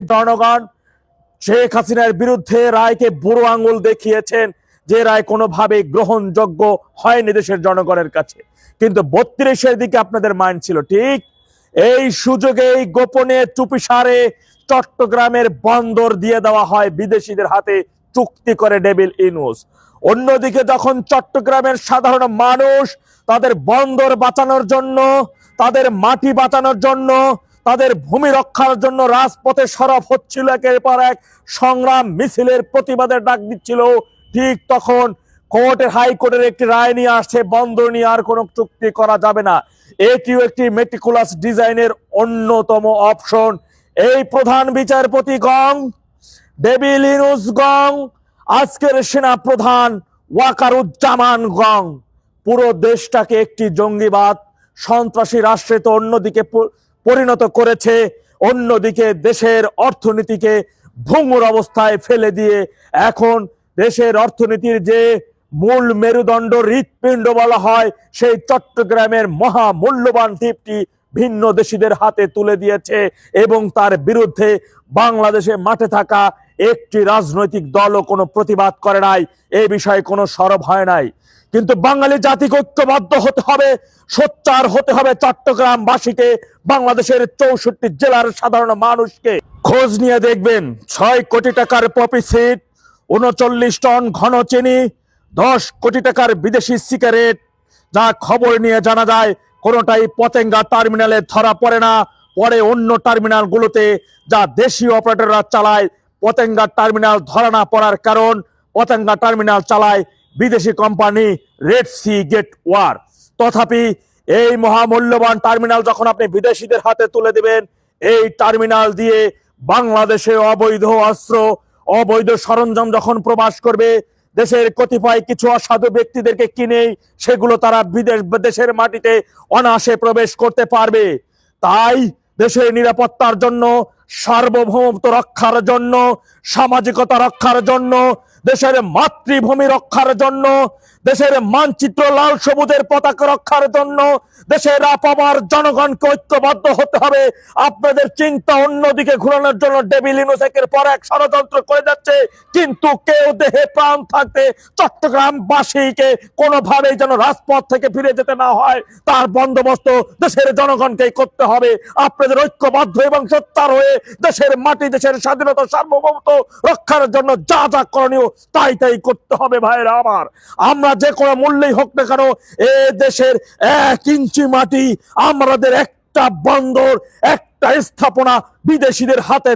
জনগণ শেখ হাসিনার বিরুদ্ধে রায়কে বুড়ো আঙ্গুল দেখিয়েছেন যে রায় কোনোভাবে গ্রহণযোগ্য হয়নি দেশের জনগণের কাছে। কিন্তু বত্রিশের দিকে আপনাদের মাইন্ড ছিল, ঠিক এই সুযোগে এই গোপনে চুপিসারে চট্টগ্রামের বন্দর দিয়ে দেওয়া হয় বিদেশিদের হাতে চুক্তি করে ডেবিল ইনুস অন্যদিকে যখন চট্টগ্রামের সাধারণ মানুষ তাদের বন্দর বাঁচানোর জন্য, তাদের মাটি বাঁচানোর জন্য তাদের ভূমি রক্ষার জন্য রাজপথে সরব হচ্ছিল একের পর এক। সংগ্রাম মিছিলের প্রতিবাদের ডাক দিচ্ছিল। ঠিক তখন কোর্টের হাইকোর্টের একটি রায় নিয়ে আসছে, বন্দর নিয়ে আর কোনো চুক্তি করা যাবে না। এটিও একটি মেটিকুলাস ডিজাইনের অন্যতম অপশন। এই প্রধান বিচারপতি গং ডেভিল ইনুস গং, আজকের সেনা প্রধান ওয়াকারুজ্জামান গং। পুরো দেশটাকে একটি জঙ্গিবাদ, সন্ত্রাসী রাষ্ট্রে তো অন্যদিকে পরিণত করেছে, অন্যদিকে দেশের অর্থনীতিকে ভঙ্গুর অবস্থায় ফেলে দিয়ে এখন দেশের অর্থনীতির যে মূল মেরুদণ্ড হৃৎপিণ্ড বলা হয়, সেই চট্টগ্রামের মহা মূল্যবান দ্বীপটি ভিন্ন দেশিদের হাতে তুলে দিয়েছে এবং তার বিরুদ্ধে বাংলাদেশে মাঠে থাকা একটি রাজনৈতিক দলও কোনো প্রতিবাদ করে নাই এই বিষয়ে কোনো সরব হয় নাই। কিন্তু বাঙালি জাতিকে ঐক্যবদ্ধ হতে হবে, সোচ্চার হতে হবে চট্টগ্রামবাসীকে, বাংলাদেশের চৌষট্টি জেলার সাধারণ মানুষকে। খোঁজ নিয়ে দেখবেন, ছয় কোটি টাকার পপি সিট উনচল্লিশ টন ঘন চিনি, দশ কোটি টাকার বিদেশি সিগারেট। যা খবর নিয়ে জানা যায়, কোনোটাই পতেঙ্গা টার্মিনালে ধরা পড়ে না, পরে অন্য টার্মিনালগুলোতে যা দেশীয় অপারেটররা চালায় পতেঙ্গা টার্মিনাল ধরা না পড়ার কারণ, পতেঙ্গা টার্মিনাল চালায় বিদেশি company Red Sea gate war তথাপি এই মহামূল্যবান টার্মিনাল যখন আপনি বিদেশিদের হাতে তুলে দিবেন, এই টার্মিনাল দিয়ে বাংলাদেশে অবৈধ অস্ত্র, অবৈধ সরঞ্জাম যখন প্রবাস করবে, দেশের কতিপয় কিছু অসাধু ব্যক্তিদেরকে কিনেই সেগুলো তারা বিদেশ দেশের মাটিতে অনায়াসে প্রবেশ করতে পারবে। তাই দেশের নিরাপত্তার জন্য সার্বভৌমত্ব রক্ষার জন্য, সামাজিকতা রক্ষার জন্য, দেশের মাতৃভূমি রক্ষার জন্য, দেশের মানচিত্র লাল সবুজের পতাকা রক্ষার জন্য, দেশের আপামার জনগণকে ঐক্যবদ্ধ হতে হবে। আপনাদের চিন্তা অন্যদিকে ঘুরানোর জন্য ডেভিল ইনোসেকের পর এক ষড়যন্ত্র করে যাচ্ছে। কিন্তু কেউ দেহে প্রাণ থাকতে চট্টগ্রামবাসীকে কোনোভাবেই যেন রাজপথ থেকে ফিরে যেতে না হয়। তার বন্দোবস্ত দেশের জনগণকেই করতে হবে। আপনাদের ঐক্যবদ্ধ এবং সত্যার হয়ে দেশের মাটি, দেশের স্বাধীনতা, সার্বভৌমত্ব রক্ষার জন্য যা যা করণীয় তাই তাই করতে হবে ভাইরা আমার। আমরা যে কোনো মূল্যেই হোক না কেন এ দেশের এক ইঞ্চি মাটি আমাদের একটা বন্দর, একটা স্থাপনা বিদেশিদের হাতে